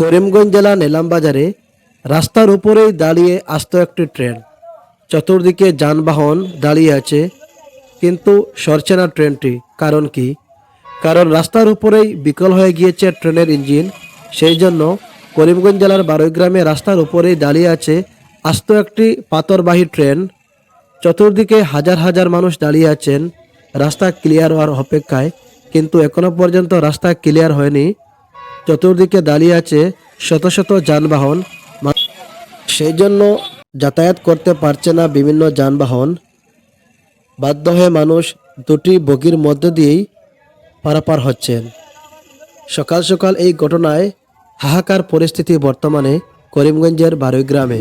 করিমগঞ্জ জেলা নেলামবাজারে রাস্তার উপরেই দাঁড়িয়ে আস্ত একটি ট্রেন। চতুর্দিকে যানবাহন দাঁড়িয়ে আছে, কিন্তু সরছে না ট্রেনটি। কারণ কি? কারণ রাস্তার উপরেই বিকল হয়ে গিয়েছে ট্রেনের ইঞ্জিন। সেই জন্য করিমগঞ্জ জেলার বারোইগ্রামে রাস্তার উপরেই দাঁড়িয়ে আছে আস্ত একটি পাথরবাহী ট্রেন। চতুর্দিকে হাজার হাজার মানুষ দাঁড়িয়ে আছেন। রাস্তা ক্লিয়ার হওয়ার অপেক্ষায়, কিন্তু এখনও পর্যন্ত রাস্তা ক্লিয়ার হয়নি। চতুর্দিকে দাঁড়িয়ে আছে শত শত যানবাহন। সেই জন্য যাতায়াত করতে পারছে না বিভিন্ন যানবাহন। বাধ্য হয়ে মানুষ দুটি বগির মধ্য দিয়েই পারাপার হচ্ছেন। সকাল সকাল এই ঘটনায় হাহাকার পরিস্থিতি বর্তমানে করিমগঞ্জের বারোই গ্রামে